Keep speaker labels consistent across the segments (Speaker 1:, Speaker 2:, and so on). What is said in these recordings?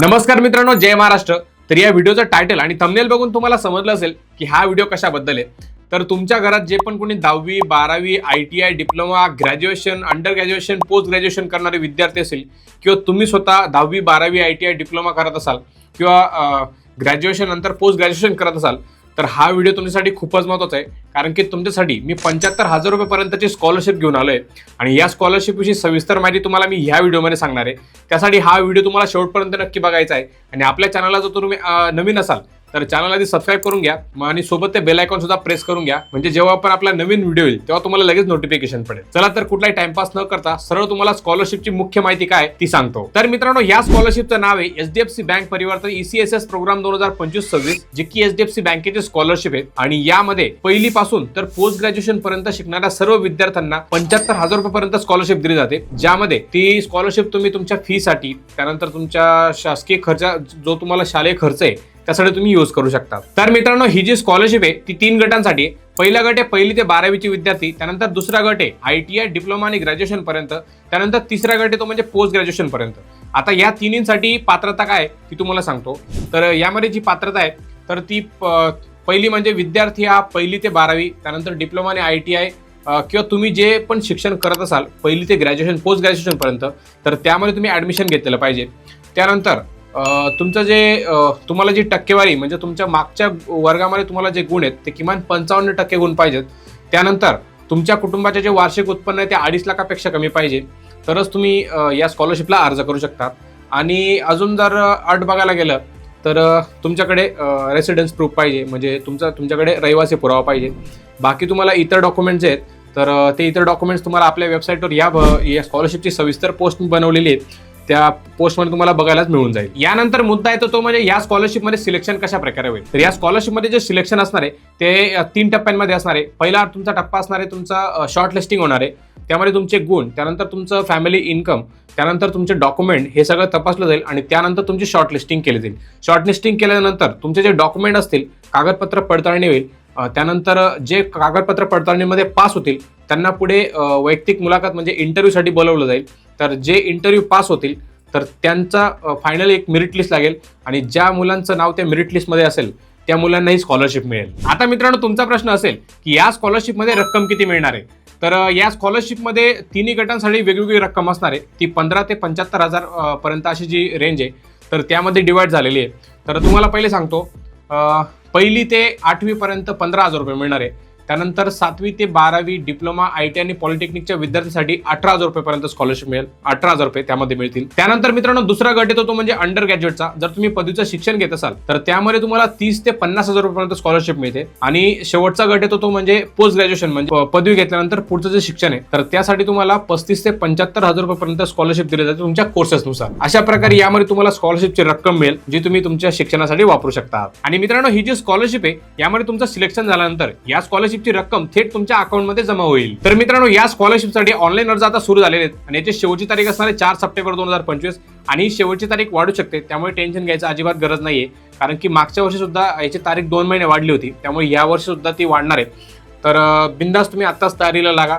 Speaker 1: नमस्कार मित्रांनो जय महाराष्ट्र. तर या व्हिडिओचं टायटल आणि थंबनेल बघून तुम्हाला समजलं असेल की हा व्हिडिओ कशाबद्दल आहे. तर तुमच्या घरात जे पण कोणी दहावी बारावी I T I diploma graduation under graduation post graduation करणारे विद्यार्थी असेल किंवा तुम्ही स्वतः दहावी बारावी आय टी आय डिप्लोमा करत असाल किंवा ग्रॅज्युएशन नंतर पोस्ट ग्रॅज्युएशन करत असाल तर हा व्हिडिओ तुमच्यासाठी खूपच महत्त्वाचा आहे. कारण की तुमच्यासाठी मी पंच्याहत्तर हजार रुपयेपर्यंतची स्कॉलरशिप घेऊन आलो आहे आणि या स्कॉलरशिपविषयी सविस्तर माहिती तुम्हाला मी ह्या व्हिडिओमध्ये सांगणार आहे. त्यासाठी हा व्हिडिओ तुम्हाला शेवटपर्यंत नक्की बघायचा आहे. आणि आपल्या चॅनलला जर तुम्ही नवीन असाल तर चॅनल आधी सबस्क्राईब करून घ्या. आणि सोबत ते बेल आयकॉन सुद्धा प्रेस करून घ्या. म्हणजे जेव्हा पण आपला नवीन व्हिडिओ येईल तेव्हा तुम्हाला लगेच नोटिफिकेशन पडेल. चला तर कुठलाही टाइमपास न करता सरळ तुम्हाला स्कॉलरशिपची मुख्य माहिती काय ती सांगतो. तर मित्रांनो या स्कॉलरशिपचं नाव आहे एचडीएफसी बँक परिवर्तन ईसीएसएस प्रोग्राम दोन हजार पंचवीस सव्वीस जे की एचडीएफसी बँकेचे स्कॉलरशिप आहे. आणि यामध्ये पहिली पासून तर पोस्ट ग्रॅज्युएशन पर्यंत शिकणाऱ्या सर्व विद्यार्थ्यांना पंच्याहत्तर हजार रुपयापर्यंत स्कॉलरशिप दिली जाते. ज्यामध्ये ती स्कॉलरशिप तुम्ही तुमच्या फीसाठी त्यानंतर तुमच्या शासकीय खर्चा जो तुम्हाला शालेय खर्च आहे त्यासाठी तुम्ही यूज करू शकता. तर मित्रांनो ही जी स्कॉलरशिप आहे ती तीन गटांसाठी आहे. पहिला गट आहे पहिली ते बारावीचे विद्यार्थी त्यानंतर दुसरा गट आहे आय टी आय डिप्लोमा आणि ग्रॅज्युएशन पर्यंत त्यानंतर तिसरा गट आहे तो म्हणजे पोस्ट ग्रॅज्युएशन पर्यंत. आता या तिन्हींसाठी पात्रता काय आहे ती तुम्हाला सांगतो. तर यामध्ये जी पात्रता आहे तर ती प- पहिली म्हणजे विद्यार्थी हा पहिली ते बारावी त्यानंतर डिप्लोमा आणि आय टी आय किंवा तुम्ही जे पण शिक्षण करत असाल पहिली ते ग्रॅज्युएशन पोस्ट ग्रॅज्युएशन पर्यंत तर त्यामध्ये तुम्ही ऍडमिशन घेतलेलं पाहिजे. त्यानंतर तुमचं जे तुम्हाला जी टक्केवारी म्हणजे तुमच्या मागच्या वर्गामध्ये तुम्हाला जे गुण आहेत ते किमान पंचावन्न टक्के गुण पाहिजेत. त्यानंतर तुमच्या कुटुंबाचे जे वार्षिक उत्पन्न आहे ते अडीच लाखापेक्षा कमी पाहिजे. तरच तुम्ही या स्कॉलरशिपला अर्ज करू शकता. आणि अजून जर अट बघायला गेलं तर तुमच्याकडे रेसिडेन्स प्रूफ पाहिजे. म्हणजे तुमचा तुमच्याकडे रहिवासी पुरावा पाहिजे. बाकी तुम्हाला इतर डॉक्युमेंट्स आहेत तर ते इतर डॉक्युमेंट्स तुम्हाला आपल्या वेबसाईटवर या ब- या स्कॉलरशिपची सविस्तर पोस्ट बनवलेली आहे त्या पोस्टमध्ये तुम्हाला बघायलाच मिळून जाईल. यानंतर मुद्दा येतो तो म्हणजे या स्कॉलरशिपमध्ये सिलेक्शन कशा प्रकारे होईल? तर या स्कॉलरशिपमध्ये जे सिलेक्शन असणार आहे ते तीन टप्प्यांमध्ये असणार आहे. पहिला तुमचा टप्पा असणार आहे तुमचा शॉर्ट लिस्टिंग होणार आहे. त्यामध्ये तुमचे गुण त्यानंतर तुमचं फॅमिली इन्कम त्यानंतर तुमचे डॉक्युमेंट हे सगळं तपासलं जाईल आणि त्यानंतर तुमची शॉर्ट लिस्टिंग केली जाईल. शॉर्ट लिस्टिंग केल्यानंतर तुमचे जे डॉक्युमेंट असतील कागदपत्र पडताळणी होईल त्यानंतर जे कागदपत्र पडताळणीमध्ये पास होतील त्यांना पुढे वैयक्तिक मुलाखत म्हणजे इंटरव्ह्यूसाठी बोलवलं जाईल. तर जे इंटरव्ह्यू पास होतील तर त्यांचा फायनल एक मेरिट लिस्ट लागेल आणि ज्या मुलांचं नाव त्या मेरिट लिस्टमध्ये असेल त्या मुलांनाही स्कॉलरशिप मिळेल. आता मित्रांनो तुमचा प्रश्न असेल की या स्कॉलरशिपमध्ये रक्कम किती मिळणार आहे? तर या स्कॉलरशिपमध्ये तिन्ही गटांसाठी वेगवेगळी रक्कम असणार आहे. ती पंधरा ते पंच्याहत्तर हजार पर्यंत अशी जी रेंज आहे तर त्यामध्ये डिवाईड झालेली आहे. तर तुम्हाला पहिले सांगतो पहिली ते आठवी पर्यंत पंधरा हजार रुपये मिळणार आहे. त्यानंतर सातवी ते बारावी डिप्लोमा आय टी आणि पॉलिटेक्निकच्या विद्यार्थ्यांसाठी अठरा हजार रुपयेपर्यंत स्कॉलरशिप मिळेल. अठरा हजार रुपये त्यामध्ये मिळतील. त्यानंतर मित्रांनो दुसरा गट येतो तो म्हणजे अंडर ग्रॅज्युएटचा जर तुम्ही पदवीचं शिक्षण घेत असाल तर त्यामध्ये तुम्हाला तीस ते पन्नास हजार रुपयापर्यंत स्कॉलरशिप मिळते. आणि शेवटचा गट येतो तो म्हणजे पोस्ट ग्रॅज्युएशन म्हणजे पदवी घेतल्यानंतर पुढचं जे शिक्षण आहे तर त्यासाठी तुम्हाला पस्तीस ते पंच्याहत्तर हजार रुपयापर्यंत स्कॉलरशिप दिली जाते तुमच्या कोर्सेसनुसार अशा प्रकारे यामध्ये तुम्हाला स्कॉलरशिपची रक्कम मिळेल जी तुम्ही तुमच्या शिक्षणासाठी वापरू शकता. आणि मित्रांनो ही जी स्कॉलरशिप आहे यामध्ये तुमचं सिलेक्शन झाल्यानंतर या स्कॉलरशिप स्कॉलरशिपची रक्कम थेट तुमच्या अकाउंटमध्ये जमा होईल. तर मित्रांनो या स्कॉलरशिपसाठी ऑनलाईन अर्ज आता सुरू झालेले आहेत. आणि याची शेवटची तारीख असणार आहे चार सप्टेंबर दोन हजार पंचवीस. आणि ही शेवटची तारीख वाढू शकते. त्यामुळे टेन्शन घ्यायचं अजिबात गरज नाहीये. कारण की मागच्या वर्षी सुद्धा याची तारीख दोन महिने वाढली होती. त्यामुळे या वर्षी सुद्धा ती वाढणार आहे. तर बिंदास बिनधास्त तुम्ही आत्ताच तयारीला लागा.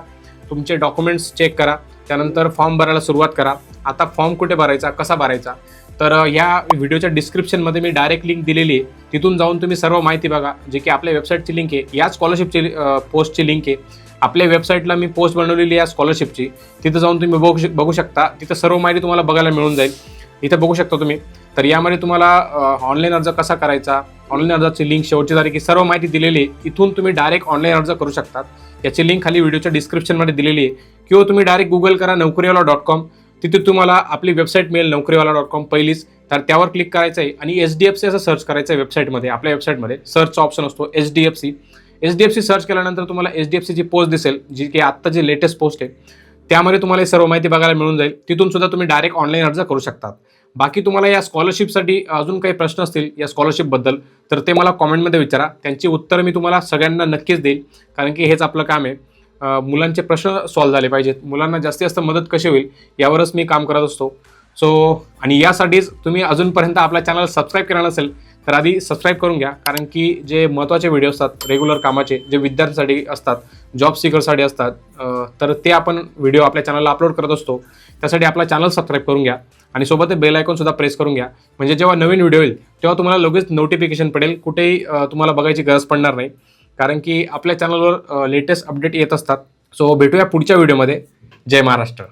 Speaker 1: तुमचे डॉक्युमेंट्स चेक करा. त्यानंतर फॉर्म भरायला सुरुवात करा. आता फॉर्म कुठे भरायचा कसा भरायचा? तर या व्हिडिओच्या डिस्क्रिप्शनमध्ये मी डायरेक्ट लिंक दिलेली आहे. तिथून जाऊन तुम्ही सर्व माहिती बघा जे की आपल्या वेबसाईटची लिंक आहे. या स्कॉलरशिपची पोस्टची लिंक आहे. आपल्या वेबसाईटला मी पोस्ट बनवलेली आहे या स्कॉलरशिपची तिथं जाऊन तुम्ही बघू शक बघू शकता. तिथं सर्व माहिती तुम्हाला बघायला मिळून जाईल. इथं बघू शकता तुम्ही. तर यामध्ये तुम्हाला ऑनलाईन अर्ज कसा करायचा? ऑनलाईन अर्जाची लिंक शेवटची तारीख सर्व माहिती दिलेली आहे. इथून तुम्ही डायरेक्ट ऑनलाईन अर्ज करू शकतात. याची लिंक खाली व्हिडिओच्या डिस्क्रिप्शनमध्ये दिलेली आहे. किंवा तुम्ही डायरेक्ट गुगल करा नोकरीवाला डॉट कॉम तिथे तुम्हाला आपली वेबसाईट मिळेल नोकरीवाला डॉट कॉम पहिलीच. तर त्यावर क्लिक करायचं आहे आणि एच डी एफ सी असं सर्च करायचं आहे वेबसाईटमध्ये आपल्या वेबसाईटमध्ये सर्चचा ऑप्शन असतो H D F C H D F C search केल्यानंतर तुम्हाला एच डी एफ सीची पोस्ट दिसेल जी की आत्ता जी लेटेस्ट पोस्ट आहे. त्यामध्ये तुम्हाला हे सर्व माहिती बघायला मिळून जाईल. तिथून सुद्धा तुम्ही डायरेक्ट ऑनलाईन अर्ज करू शकतात. बाकी तुम्हाला या स्कॉलरशिपसाठी अजून काही प्रश्न असतील या स्कॉलरशिपबद्दल तर ते मला कॉमेंटमध्ये विचारा. त्यांची उत्तरं मी तुम्हाला सगळ्यांना नक्कीच देईल कारण की हेच आपलं काम आहे. मुलांचे प्रश्न सॉल्व्ह झाले पाहिजेत. मुलांना जास्तीत जास्त मदत कशी होईल यावरच मी काम करत असतो. सो आणि यासाठीच तुम्ही अजूनपर्यंत आपल्या चॅनल सबस्क्राईब केला नसेल तर आधी सबस्क्राईब करून घ्या कारण की जे महत्त्वाचे व्हिडिओ असतात रेग्युलर कामाचे जे विद्यार्थ्यांसाठी असतात जॉब सिकरसाठी असतात तर ते आपण व्हिडिओ आपल्या चॅनलला अपलोड करत असतो. त्यासाठी आपला चॅनल सबस्क्राईब करून घ्या आणि सोबत बेल आयकॉनसुद्धा प्रेस करून घ्या. म्हणजे जेव्हा नवीन व्हिडिओ येईल तेव्हा तुम्हाला लगेच नोटिफिकेशन पडेल कुठेही तुम्हाला बघायची गरज पडणार नाही. कारण की आपल्या चॅनलवर लेटेस्ट अपडेट येत असतात. सो भेटूया पुढच्या व्हिडिओमध्ये जय महाराष्ट्र.